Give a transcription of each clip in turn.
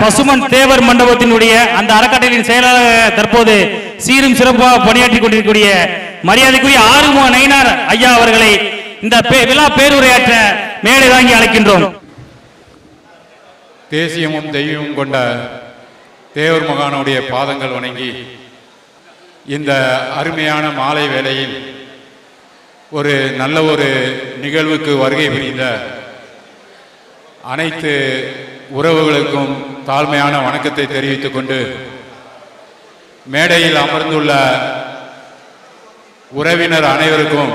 பசுமன் தேவர் மண்டபத்தினுடைய அந்த அறக்கட்டளையின் செயலாளர் தற்போது சீரும் சிறப்பாக பணியாற்றிக் கொண்டிருக்கக்கூடிய மரியாதைக்குரிய ஆறுமுக நயினார் ஐயா அவர்களை இந்த பே- விழா பேருரையாற்ற மேடை வாங்கி அழைக்கின்றோம். தேசியமும் தெய்வமும் கொண்ட தேவர் மகானுடைய பாதங்கள் வணங்கி இந்த அருமையான மாலை வேளையில் ஒரு நல்ல ஒரு நிகழ்வுக்கு வருகை புரிந்த அனைத்து உறவுகளுக்கும் தாழ்மையான வணக்கத்தை தெரிவித்துக் கொண்டு மேடையில் அமர்ந்துள்ள உறவினர் அனைவருக்கும்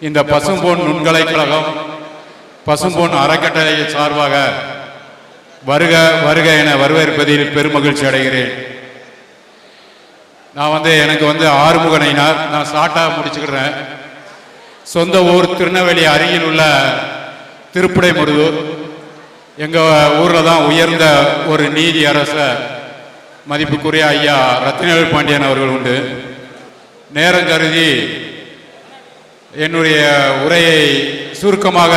இந்த பசும்பொன் நுண்கலைக்கழகம் பசும்பொன் அறக்கட்டளை சார்பாக வருக வருக என வரவேற்பதில் பெருமகிழ்ச்சி அடைகிறேன். நான் வந்து எனக்கு வந்து ஆறுமுகனைனார் நான் ஷார்ட்டாக முடிச்சுக்கிறேன். சொந்த ஊர் திருநெல்வேலி அருகில் உள்ள திருப்புடைமுருதூர் எங்கள் ஊரில் தான் உயர்ந்த ஒரு நீதி அரச மதிப்புக்குரிய ஐயா ரத்னவேல் பாண்டியன் அவர்கள் உண்டு. நேரம் கருதி என்னுடைய உரையை சுருக்கமாக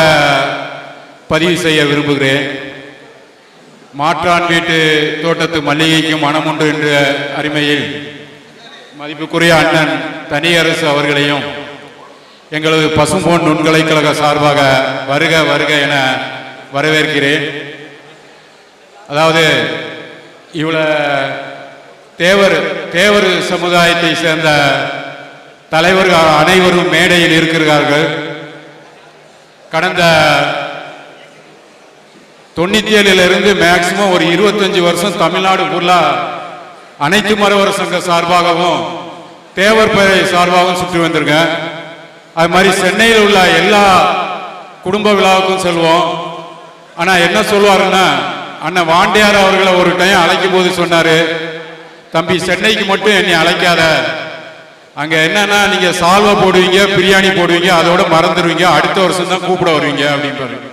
பதிவு செய்ய விரும்புகிறேன். மாற்றான் வீட்டு தோட்டத்து மல்லிகைக்கும் மனம் என்ற அருமையில் மதிப்புக்குரிய அண்ணன் தனியரசு அவர்களையும் எங்களது பசும்பொன் நுண்கலைக்கழக சார்பாக வருக வருக என வரவேற்கிறேன். அதாவது இவ்வளோ தேவர் தேவர் சமுதாயத்தை சேர்ந்த தலைவர்கள் அனைவரும் மேடையில் இருக்கிறார்கள். கடந்த தொண்ணூற்றி ஏழிலிருந்து மேக்சிமம் ஒரு இருபத்தஞ்சி வருஷம் தமிழ்நாடு ஃபுல்லாக அனைத்து மரவர் சங்க சார்பாகவும் தேவர் பேரை சார்பாகவும் சுற்றி வந்திருக்கேன். அது மாதிரி சென்னையில் உள்ள எல்லா குடும்ப விழாவுக்கும் செல்வோம். ஆனா என்ன சொல்லுவாருன்னா அண்ணன் வாண்டியார் அவர்களை ஒரு டைம் அழைக்கும் போது சொன்னாரு தம்பி சென்னைக்கு மட்டும் என்னை அழைக்காத. அங்க என்னன்னா நீங்க சால்வா போடுவீங்க பிரியாணி போடுவீங்க அதோட மறந்துடுவீங்க அடுத்த வருஷம் தான் கூப்பிட வருவீங்க அப்படின்னு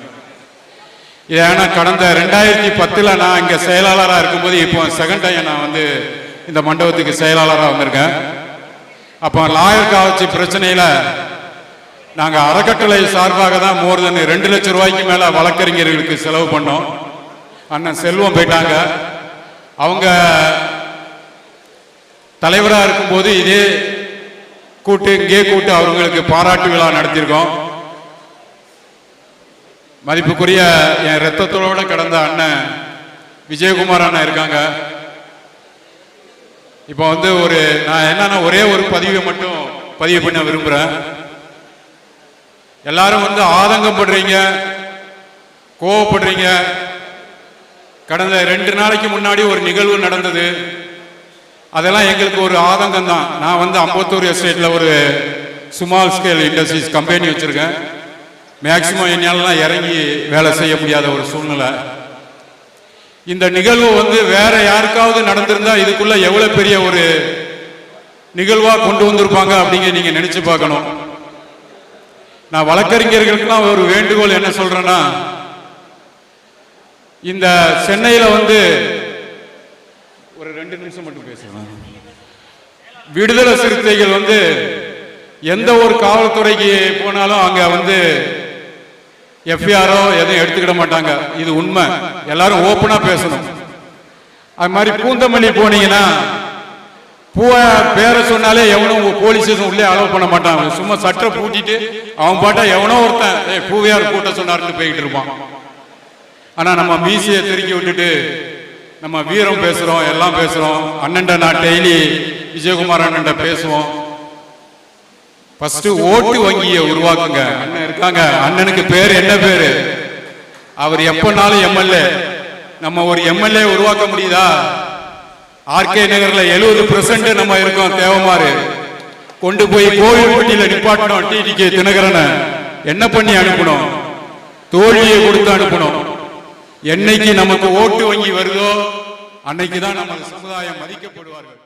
ஏன்னா கடந்த ரெண்டாயிரத்தி பத்துல நான் இங்க செயலாளராக இருக்கும்போது இப்போ செகண்ட் டைம் நான் வந்து இந்த மண்டபத்துக்கு செயலாளராக வந்திருக்கேன். அப்போ லாயர் காவச்சி பிரச்சனையில நாங்க அறக்கட்டளை சார்பாக தான் மோர் தென் ரெண்டு லட்சம் ரூபாய்க்கு மேல வழக்கறிஞர்களுக்கு செலவு பண்ணோம். அண்ணன் செல்வம் போயிட்டாங்க. அவங்க தலைவராக இருக்கும்போது இதே கூட்டு இங்கே கூட்டு அவங்களுக்கு பாராட்டு விழா நடத்தியிருக்கோம். மதிப்புக்குரிய என் ரத்தத்தோட கடந்த அண்ணன் விஜயகுமார் அண்ணன் இருக்காங்க. இப்போ வந்து ஒரு நான் என்னன்னா ஒரே ஒரு பதிவை மட்டும் பதிவு பண்ண விரும்புகிறேன் எல்லாரும் வந்து ஆதங்கப்படுறீங்க கோவப்படுறீங்க. கடந்த ரெண்டு நாளைக்கு முன்னாடி ஒரு நிகழ்வு நடந்தது. அதெல்லாம் எங்களுக்கு ஒரு ஆதங்கம் தான். நான் வந்து அம்பத்தூர் எஸ்டேட்டில் ஒரு ஸ்மால் ஸ்கேல் இண்டஸ்ட்ரீஸ் கம்பெனி வச்சுருக்கேன். மேக்சிமம் என்னாலலாம் இறங்கி வேலை செய்ய முடியாத ஒரு சூழ்நிலை. இந்த நிகழ்வு வந்து வேற யாருக்காவது நடந்திருந்தா இதுக்குள்ள எவ்வளோ பெரிய ஒரு நிகழ்வாக கொண்டு வந்திருப்பாங்க அப்படிங்க நீங்கள் நினச்சி பார்க்கணும். நான் வழக்கறிஞர்களுக்குலாம் ஒரு வேண்டுகோள் என்ன சொல்றேன்னா இந்த சென்னையில் வந்து ஒரு ரெண்டு நிமிஷம் மட்டும் பேசுவேன் விடுதலை சிறுத்தைகள் வந்து எந்த ஒரு காவல்துறைக்கு போனாலும் அங்கே வந்து எஃப்ஐஆரோ எதையும் எடுத்துக்கிட மாட்டாங்க. இது உண்மை. எல்லாரும் ஓப்பனாக பேசணும். அது மாதிரி பூந்தமல்லி போனீங்கன்னா பூவை பேரை சொன்னாலே எவனும் போலீஸ் ஸ்டேஷன் உள்ளே அலோவ் பண்ண மாட்டாங்க சும்மா சட்டை பூட்டிட்டு அவன் பாட்டா எவனோ ஒருத்தன் ஏய் பூவையார் கூட்ட சொன்னார்னு போய்கிட்டு இருப்பான். ஆனால் நம்ம மீசியை திருக்கி விட்டுட்டு நம்ம வீரம் பேசுகிறோம் எல்லாம் பேசுகிறோம் அண்ணன்ட நான் டெய்லி விஜயகுமார் அண்ணன்ட பேசுவோம். ஃபர்ஸ்ட் ஓட்டு வங்கியை உருவாக்குங்க. அண்ணன் இருக்காங்க. அண்ணனுக்கு பேர் என்ன பேரு? அவர் எப்பனாலும் எம்எல்ஏ நம்ம ஒரு எம்எல்ஏ உருவாக்க முடியுதா? ஆர்கே நகர்ல எழுபது பெர்சன்ட் நம்ம இருக்கோம் தேவமாறு. கொண்டு போய் கோவில்பட்டியில நிப்பாட்டணும் டிடிகே தினகரனை. என்ன பண்ணி அனுப்பணும்? தோழியை கொடுத்து அனுப்பணும். என்னைக்கு நமக்கு ஓட்டு வங்கி வருதோ அன்னைக்கு தான் நமது சமுதாயம் மதிக்கப்படுவார்கள்.